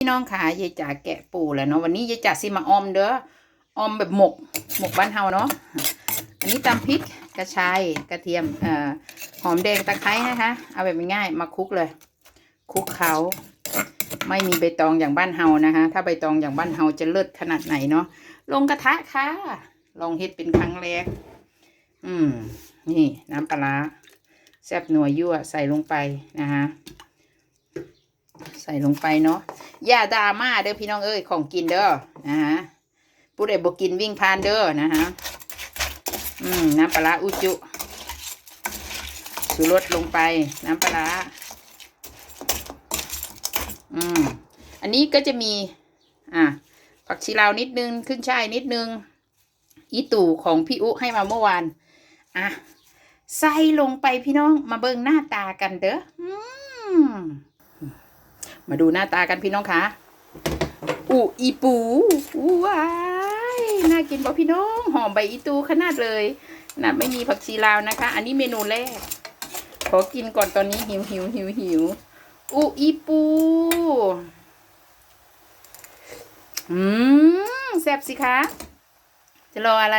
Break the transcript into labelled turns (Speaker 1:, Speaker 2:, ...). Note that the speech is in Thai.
Speaker 1: พี่น้องขายายจ๋าแกะปูแล้วเนาะวันนี้ยายจ๋าสิมาออมเด้อออมแบบหมกหมกบ้านเฮาเนาะอันนี้ตำพริกกระชายกระเทียมเอ่อหอมแดงตะไคร้นะคะ เอาแบบง่ายมาคลุกเลยคลุกเขาไม่มีใบตองอย่างบ้านเฮานะคะ ถ้าใบตองอย่างบ้านเฮาจะเลิศขนาดไหนเนาะลงกระทะค่ะลองเฮ็ดเป็นครั้งแรก อืม นี่น้ำปลาร้าแซ่บนัวยั่วใส่ลงไปนะคะใส่ลงไปเนาะ อย่าดราม่าเด้อพี่น้องเอ้ยของกินเด้อนะฮะผู้ใดบ่กินวิ่งผ่านเด้อนะฮะอืมน้ำปลาอุจุสูรสลงไปน้ำปลาร้าอืมอันนี้ก็จะมี อะผักชีลาวนิดนึงขึ้นช่ายนิดนึง อีตู่ของพี่อุให้มาเมื่อวาน อะ ใส่ลงไปพี่น้องมาเบิ่งหน้าตากันเด้ออืม มาดูหน้าตากันพี่น้องคะอูอีปูว้ายน่ากินป่ะพี่น้องหอมใบอีตูขนาดเลยน่ะไม่มีผักชีลาวนะคะ อันนี้เมนูแรก ขอกินก่อนตอนนี้หิวหิวหิวหิวอูอีปูอืมแซ่บสิคะ จะรออะไร